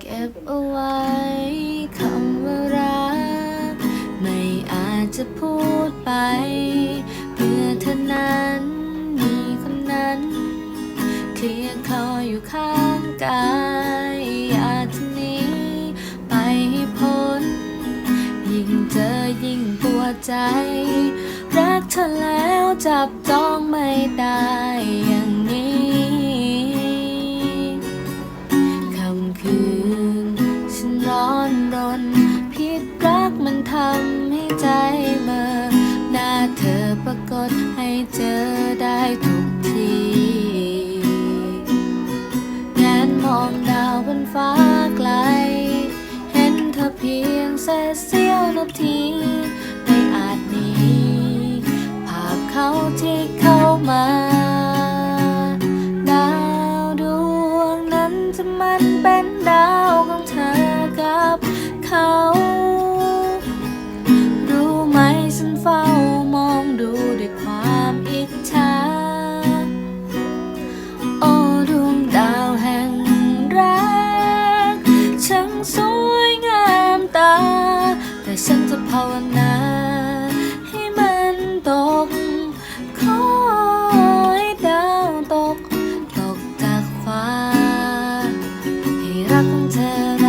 เก็บเอาไว้คำว่ารัก ไม่อาจจะพูดไป เพื่อเธอนั้นมีคนนั้นเคลียร์คออยู่ข้างกายอยากจะหนีไปให้พ้น ยิ่งเจอยิ่งปวดใจ รักเธอแล้วจับต้องไม่ได้อย่างนี้คำ ฟ้าไกล เห็นเธอเพียงเศษเสี้ยวนาทีไม่อาจหนีภาพเขาที่เข้ามา ดาวดวงนั้นจะมันเป็นดาวของเธอกับเขา รู้ไหมฉันเฝ้า 가끔 다